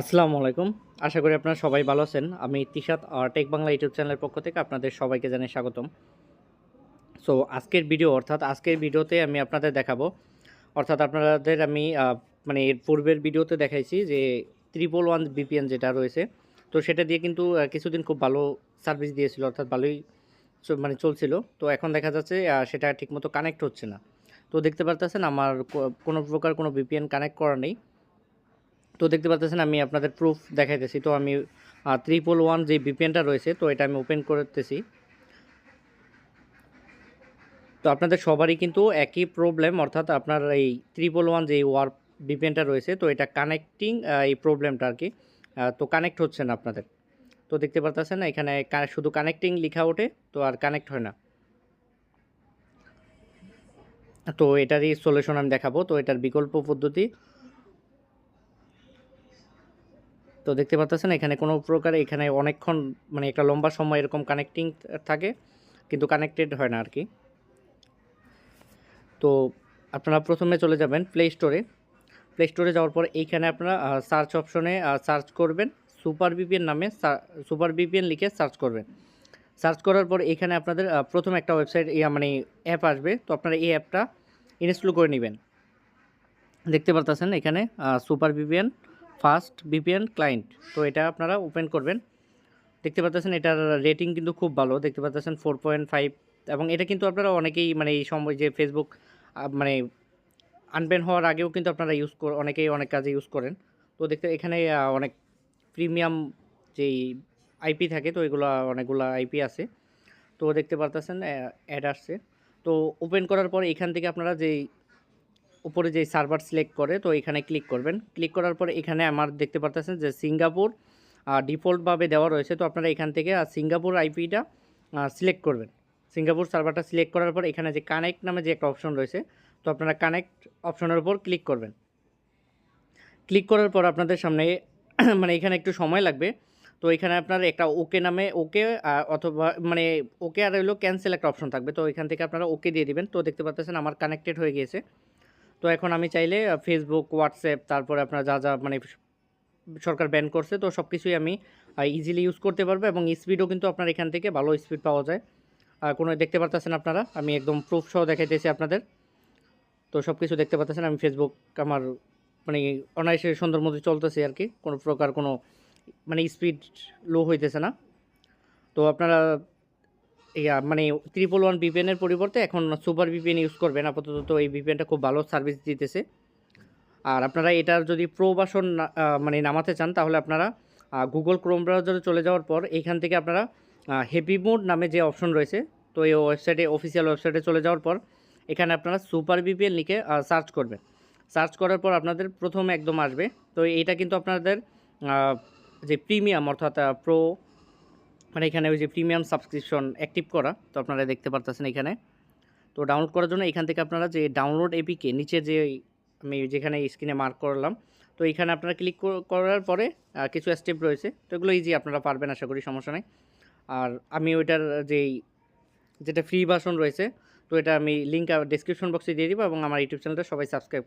আসসালামু আলাইকুম। আশা করি আপনারা সবাই ভালো আছেন। আমি তিশাত টেক বাংলা ইউটিউব চ্যানেলের পক্ষ থেকে আপনাদের সবাইকে জানাই স্বাগতম। সো আজকের ভিডিও অর্থাৎ আজকের ভিডিওতে আমি আপনাদের দেখাবো। অর্থাৎ আপনাদের আমি মানে এর পূর্বের ভিডিওতে দেখাইছি যে ত্রিপল ওয়ান বিপিএন যেটা রয়েছে। তো সেটা দিয়ে কিন্তু কিছুদিন খুব ভালো সার্ভিস দিয়েছিল, অর্থাৎ ভালোই মানে চলছিল। তো এখন দেখা যাচ্ছে সেটা ঠিকমতো কানেক্ট হচ্ছে না। তো দেখতে পারতেছেন, আমার কোনো প্রকার কোনো বিপিএন কানেক্ট করা নেই। তো দেখতে পাচ্ছেন আমি আপনাদের প্রুফ দেখাইতেছি। তো আমি ত্রিপল ওয়ান যে বিপিএনটা রয়েছে, তো এটা আমি ওপেন করতেছি। তো আপনাদের সবারই কিন্তু একই প্রবলেম অর্থাৎ আপনার এই ত্রিপল ওয়ান যে ওয়ার বিপিএনটা রয়েছে, তো এটা কানেক্টিং এই প্রবলেমটা আর কি তো কানেক্ট হচ্ছে না আপনাদের। তো দেখতে পারতেছেন, এখানে শুধু কানেক্টিং লেখা ওঠে, তো আর কানেক্ট হয় না। তো এটারই সলিউশন আমি দেখাবো, তো এটার বিকল্প পদ্ধতি তো দেখতে পাচ্ছেন এখানে কোনো প্রকার এখানে অনেকক্ষণ মানে একটা লম্বা সময় এরকম কানেক্টিং থাকে, কিন্তু কানেক্টেড হয় না আর কি তো আপনারা প্রথমে চলে যাবেন প্লে স্টোরে প্লে স্টোরে যাওয়ার পর এইখানে আপনারা সার্চ অপশনে সার্চ করবেন সুপার বিপিএন নামে সুপার বিপিএন লিখে সার্চ করবেন। সার্চ করার পর এখানে আপনাদের প্রথম একটা ওয়েবসাইট ইয়া মানে অ্যাপ আসবে, তো আপনারা এই অ্যাপটা ইনস্টল করে নেবেন। দেখতে পারতেছেন এখানে super VPN fast VPN client. তো এটা আপনারা ওপেন করবেন। দেখতে পাচ্ছেন এটার রেটিং কিন্তু খুব ভালো। দেখতে পাচ্ছেন ফোর পয়েন্ট ফাইভ এবং এটা কিন্তু আপনারা অনেকেই মানে এই সময় যে ফেসবুক মানে আনব্যান হওয়ার আগেও কিন্তু আপনারা ইউজ কর অনেকেই অনেক কাজে ইউজ করেন। তো দেখতে এখানে অনেক প্রিমিয়াম যেই আইপি থাকে, তো এগুলো অনেকগুলো আইপি আছে। তো দেখতে পারতেছেন অ্যাড আসছে। তো ওপেন করার পর এখান থেকে আপনারা যেই উপরে যে সার্ভার সিলেক্ট করে, তো এখানে ক্লিক করবেন। ক্লিক করার পরে এখানে আমার দেখতে পারতেছেন যে সিঙ্গাপুর ডিফল্টভাবে দেওয়া রয়েছে। তো আপনারা এখান থেকে সিঙ্গাপুর আইপিটা সিলেক্ট করবেন। সিঙ্গাপুর সার্ভারটা সিলেক্ট করার পর এখানে যে কানেক্ট নামে যে একটা অপশন রয়েছে, তো আপনারা কানেক্ট অপশনের উপর ক্লিক করবেন। ক্লিক করার পর আপনাদের সামনে মানে এখানে একটু সময় লাগবে। তো এখানে আপনার একটা ওকে নামে, ওকে অথবা মানে ওকে আর হলো ক্যান্সেল একটা অপশন থাকবে। তো এখান থেকে আপনারা ওকে দিয়ে দিবেন। তো দেখতে পাচ্ছেন আমার কানেক্টেড হয়ে গিয়েছে। তো এখন আমি চাইলে ফেসবুক হোয়াটসঅ্যাপ তারপরে আপনার যা যা মানে সরকার ব্যান করছে, তো সব কিছুই আমি ইজিলি ইউজ করতে পারব এবং স্পিডও কিন্তু আপনার এখান থেকে ভালো স্পিড পাওয়া যায়। আর কোনো দেখতে পারতেছেন আপনারা? আমি একদম প্রুফ সহ দেখাইতেছি আপনাদের। তো সব কিছু দেখতে পাচ্ছেন আমি ফেসবুক আমার মানে অনায়াসে সুন্দর মতো চলতেছে আর কি। কোনো প্রকার কোনো মানে স্পিড লো হইতেছে না। তো আপনারা মানে ত্রিপল ওয়ান ভিপিএনের পরিবর্তে এখন সুপার ভিপিএন ইউজ করবেন। আপাতত তো এই ভিপিএনটা খুব ভালো সার্ভিস দিতেছে। আর আপনারা এটার যদি প্রো ভার্সন মানে নামাতে চান, তাহলে আপনারা গুগল ক্রোম ব্রাউজারে চলে যাওয়ার পর এইখান থেকে আপনারা হেভি মোড নামে যে অপশন রয়েছে, তো এই ওয়েবসাইটে অফিসিয়াল ওয়েবসাইটে চলে যাওয়ার পর এখানে আপনারা সুপার ভিপিএন লিখে সার্চ করবেন। সার্চ করার পর আপনাদের প্রথমে একদম আসবে। তো এটা কিন্তু আপনাদের যে প্রিমিয়াম অর্থাৎ প্রো মানে এখানে ওই যে প্রিমিয়াম সাবস্ক্রিপশন অ্যাক্টিভ করা, তো আপনারা দেখতে পারতেছেন এখানে। তো ডাউনলোড করার জন্য এখান থেকে আপনারা যে ডাউনলোড এপিকে নিচে যে আমি যেখানে স্ক্রিনে মার্ক করলাম, তো এখানে আপনারা ক্লিক করার পরে কিছু স্টেপ রয়েছে, তো এগুলো ইজি আপনারা পারবেন, আশা করি সমস্যা নেই। আর আমি ওইটার যেই, যেটা ফ্রি ভার্সন রয়েছে, তো এটা আমি লিঙ্ক ডিসক্রিপশন বক্সে দিয়ে দিব এবং আমার ইউটিউব চ্যানেলটা সবাই সাবস্ক্রাইব